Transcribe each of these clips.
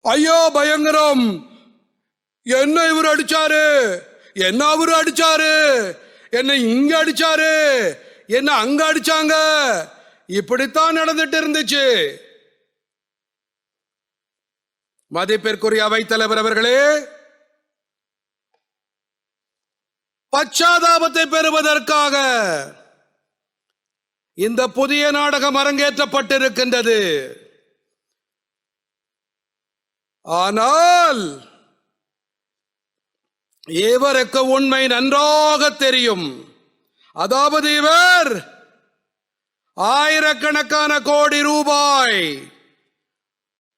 ஐயோ பயங்கரம். என்ன இவர் அடிச்சாரு? என்ன அவரு அடிச்சாரு? என்ன இங்க அடிச்சாரு? என்ன அங்க அடிச்சாங்க? இப்படித்தான் நடந்துட்டு இருந்துச்சு. மதிப்பிற்குரிய அவைத்தலைவர் அவர்களே பச்சாதாபத்தை பெறுவதற்காக இந்த புதிய நாடகம் அரங்கேற்றப்பட்டிருக்கின்றது. ஆனால் இவருக்கு உண்மை நன்றாக தெரியும். அதாவது இவர் ஆயிரக்கணக்கான கோடி ரூபாய்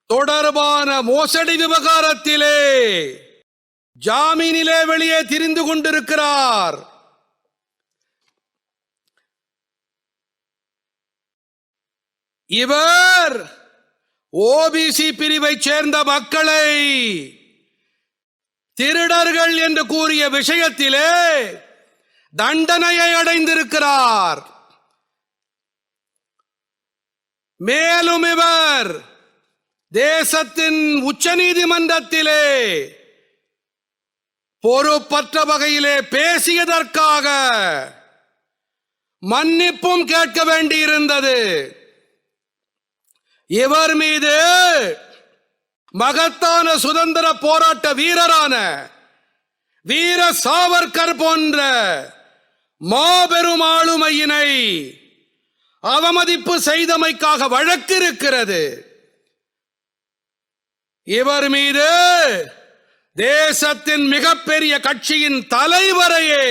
தொடர்பான மோசடி விவகாரத்திலே ஜாமீனிலே வெளியே திரிந்து கொண்டிருக்கிறார். இவர் ஓபிசி பிரிவைச் சேர்ந்த மக்களை திருடர்கள் என்று கூறிய விஷயத்திலே தண்டனையை அடைந்திருக்கிறார். மேலும் இவர் தேசத்தின் உச்ச நீதிமன்றத்திலே பொறுப்பற்ற வகையிலே பேசியதற்காக மன்னிப்பும் கேட்க வேண்டியிருந்தது. இவர் மீது மகத்தான சுதந்திர போராட்ட வீரரான வீர சாவர்கர் போன்ற மாபெரும் ஆளுமையினை அவமதிப்பு செய்தமைக்காக வழக்கு இருக்கிறது இவர் மீது தேசத்தின் மிகப்பெரிய கட்சியின் தலைவரையே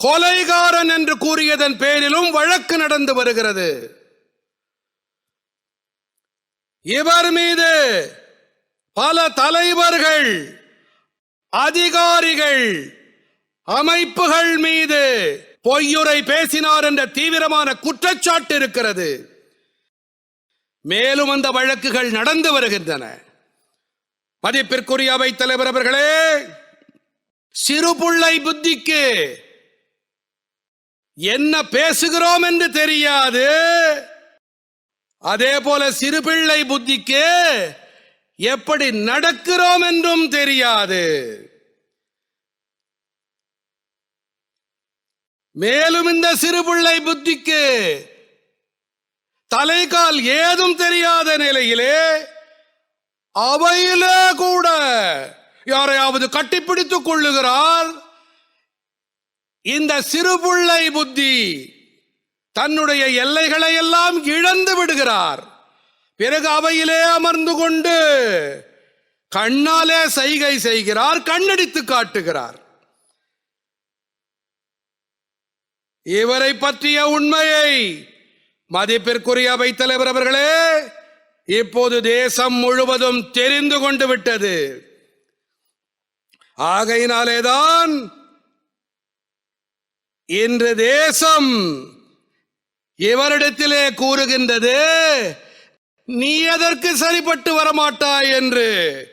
கொலைகாரன் என்று கூறியதன் பேரிலும் வழக்கு நடந்து வருகிறது. இவர் மீது பல தலைவர்கள் அதிகாரிகள் அமைப்புகள் மீது பொய்யுரை பேசினார் என்ற தீவிரமான குற்றச்சாட்டு இருக்கிறது. மேலும் அந்த வழக்குகள் நடந்து வருகின்றன. மதிப்பிற்குரிய அவை தலைவர் அவர்களே சிறுபுள்ளை புத்திக்கு என்ன பேசுகிறோம் என்று தெரியாது. அதே போல சிறுபிள்ளை புத்திக்கு எப்படி நடக்கிறோம் என்றும் தெரியாது. மேலும் இந்த சிறுபிள்ளை புத்திக்கு தலைகால் ஏதும் தெரியாத நிலையிலே அவையிலே கூட யாரையாவது கட்டிப்பிடித்துக் கொள்ளுகிறார். இந்த சிறுபுள்ளை புத்தி தன்னுடைய எல்லைகளை எல்லாம் இழந்து விடுகிறார். பிறகு அவையிலே அமர்ந்து கொண்டு கண்ணாலே சைகை செய்கிறார் கண்ணடித்து காட்டுகிறார். இவரை பற்றிய உண்மையை மதிப்பிற்குரிய அவை தலைவர் அவர்களே இப்போது தேசம் முழுவதும் தெரிந்து கொண்டு விட்டது. ஆகையினாலேதான் இன்று தேசம் இவரிடத்திலே கூறுகின்றது நீ எதற்கு சரிப்பட்டு வரமாட்டாய்? என்று.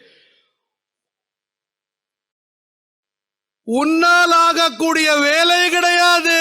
உன்னால் ஆகக்கூடிய வேலை கிடையாது.